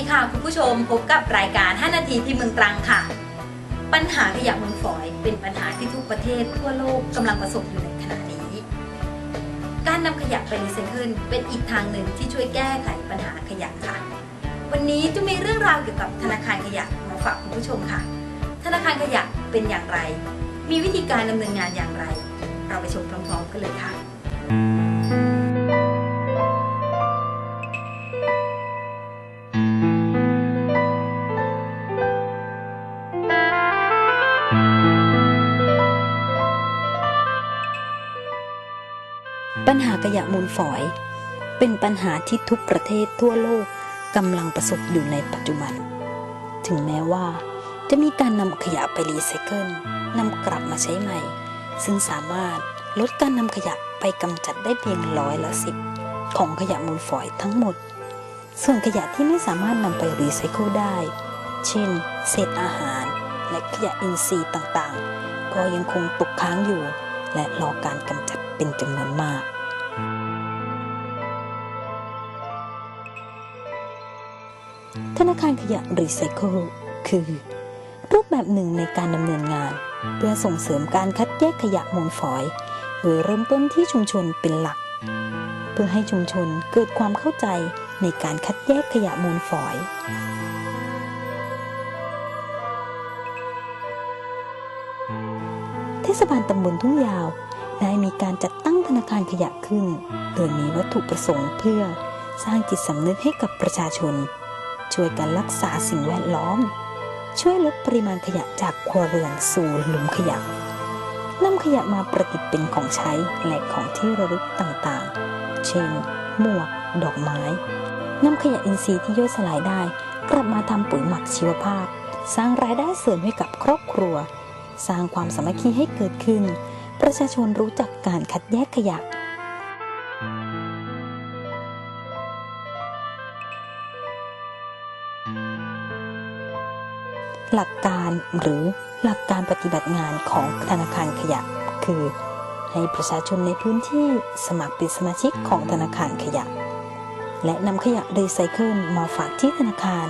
ีค่ะคุณผู้ชมพบกับรายการ 5 นาทีที่เมืองตรังค่ะ ปัญหาขยะมูลฝอยเป็นปัญหาที่ทุกประเทศทั่วโลกกำลังประสบอยู่ในขณะนี้ การนำขยะไปรีไซเคิลเป็นอีกทางหนึ่งที่ช่วยแก้ไขปัญหาขยะค่ะ วันนี้จะมีเรื่องราวเกี่ยวกับธนาคารขยะมาฝากคุณผู้ชมค่ะ ธนาคารขยะเป็นอย่างไร มีวิธีการดำเนินงานอย่างไร เราไปชมพร้อมๆกันเลยค่ะ ปัญหาขยะมูลฝอย เป็นปัญหาที่ทุกประเทศทั่วโลกกำลังประสบอยู่ในปัจจุบัน ถึงแม้ว่า จะมีการนำขยะไปรีไซเคิลนำกลับมาใช้ใหม่ ซึ่งสามารถลดการนำขยะไปกำจัดได้เพียงร้อยละสิบของขยะมูลฝอยทั้งหมด ส่วนขยะที่ไม่สามารถนำไปรีไซเคิลได้ เช่น เศษอาหาร และขยะอินทรีย์ต่างๆ ก็ยังคงตกค้างอยู่ และรอการกำจัดเป็นจำนวนมาก ธนาคารขยะรีไซเคิลคือ รูปแบบหนึ่งในการดำเนินงาน เพื่อส่งเสริมการคัดแยกขยะมูลฝอย โดยเริ่มต้นที่ชุมชนเป็นหลัก เพื่อให้ชุมชนเกิดความเข้าใจในการคัดแยกขยะมูลฝอยเทศบาลตำบลทุ่งยาวได้มีการจัดตั้งธนาคารขยะขึ้น โดยมีวัตถุประสงค์เพื่อสร้างจิตสำนึกให้กับประชาชน ช่วยกันรักษาสิ่งแวดล้อม ช่วยลดปริมาณขยะจากครัวเรือนสู่หลุมขยะนำขยะมาประดิษฐ์เป็นของใช้และของที่ระลึกต่างๆ เช่น หมวก ดอกไม้นำขยะอินทรีย์ที่ย่อยสลายได้ กลับมาทำปุ๋ยหมักชีวภาพ สร้างรายได้เสริมให้กับครอบครัว สร้างความสามัคคีให้เกิดขึ้น ประชาชนรู้จักการคัดแยกขยะ หลักการหรือหลักการปฏิบัติงานของธนาคารขยะ คือ ให้ประชาชนในพื้นที่สมัครเป็นสมาชิกของธนาคารขยะ และนำขยะรีไซเคิลมาฝากที่ธนาคาร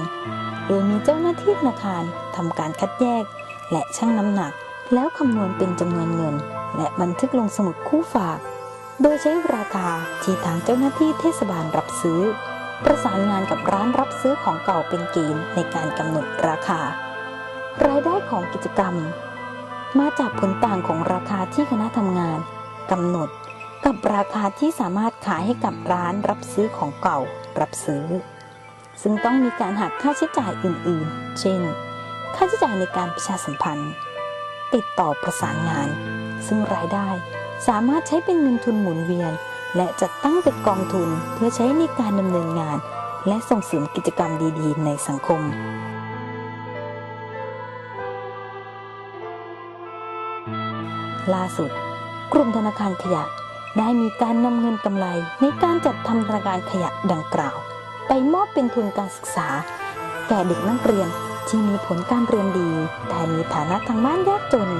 โดยมีเจ้าหน้าที่ธนาคารทำการคัดแยก และชั่งน้ำหนัก แล้วคำนวณเป็นจำนวนเงิน และบันทึกลงสมุดคู่ฝาก โดยใช้ราคาที่ทางเจ้าหน้าที่เทศบาลรับซื้อ ประสานงานกับร้านรับซื้อของเก่าเป็นเกณฑ์ในการกำหนดราคา รายได้ของกิจกรรม มาจากผลต่างของราคาที่คณะทำงานกำหนดกับราคาที่สามารถขายให้กับร้านรับซื้อของเก่ารับซื้อ ซึ่งต้องมีการหักค่าใช้จ่ายอื่น ๆ เช่น ค่าใช้จ่ายในการประชาสัมพันธ์ ติดต่อประสานงาน ซึ่งรายได้สามารถใช้เป็นเงินทุนหมุนเวียน และจัดตั้งเป็นกองทุนเพื่อใช้ในการดำเนินงาน และส่งเสริมกิจกรรมดีๆ ในสังคม ล่าสุด กลุ่มธนาคารขยะได้มีการนำเงินกำไรในการจัดทำธนาคารขยะดังกล่าว ไปมอบเป็นทุนการศึกษา แก่เด็กนักเรียนที่มีผลการเรียนดี แต่มีฐานะทางบ้านยากจน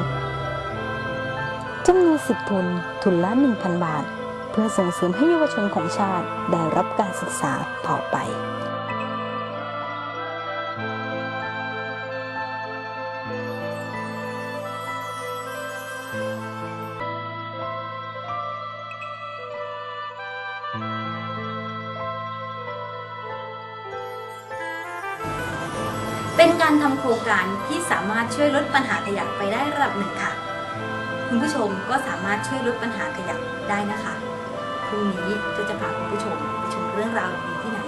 จำนวนสิบทุนทุนละ 1,000 บาท เพื่อส่งเสริมให้เยาวชนของชาติได้รับการศึกษาต่อไปเป็นการทำโครงการที่สามารถช่วยลดปัญหาขยะไปได้ระดับหนึ่งค่ะ คุณผู้ชมก็สามารถช่วยลดปัญหาขยะได้นะคะ พรุ่งนี้ก็จะพาคุณผู้ชมไปชมเรื่องราวดีที่ไหน